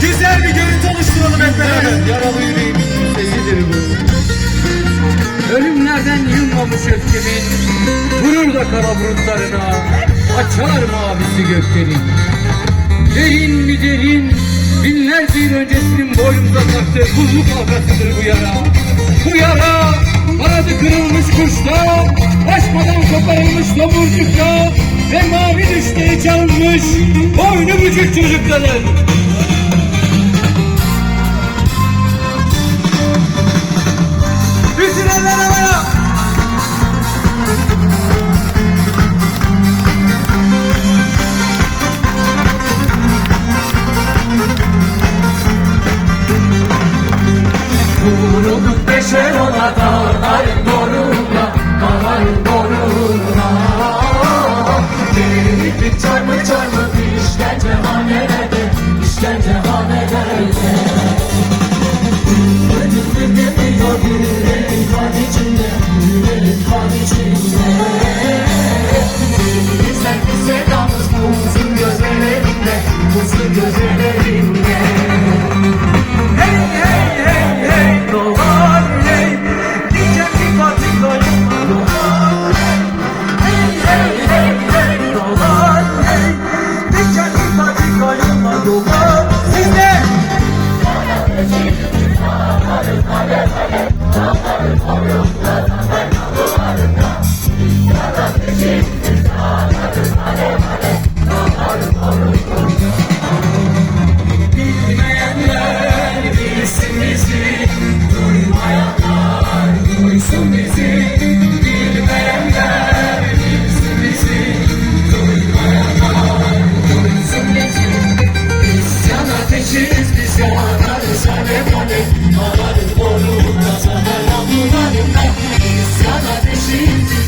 Güzel bir görüntü oluşturalım hep beraber. Yaralı yüreğimin sesidir bu. Ölümlerden yılmamış öfkemin Vurur da kara burutlarına Açar mavisi göklerin Derin mi derin Binlerce yıl öncesinin boynumuza taktığı Buzlu kavgasıdır bu yara Bu yara Kanadı kırılmış kuşta Açmadan koparılmış domurcukta Ve mavi düşleri çalmış Boynu bücük çocukların Neşe ona dağlar boruna Bahar yolda sizde Bilmeyenler bilsin bizi Duymayanlar duysun bizi.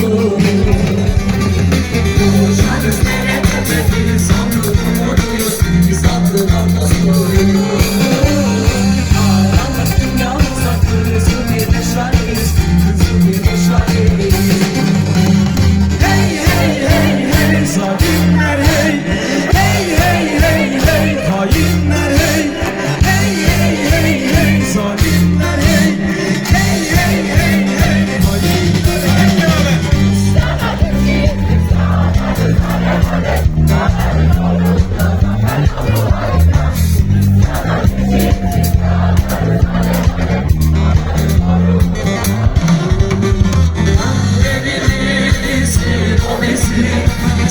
Thank you.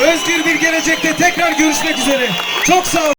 Özgür bir gelecekte tekrar görüşmek üzere. Çok sağ olun.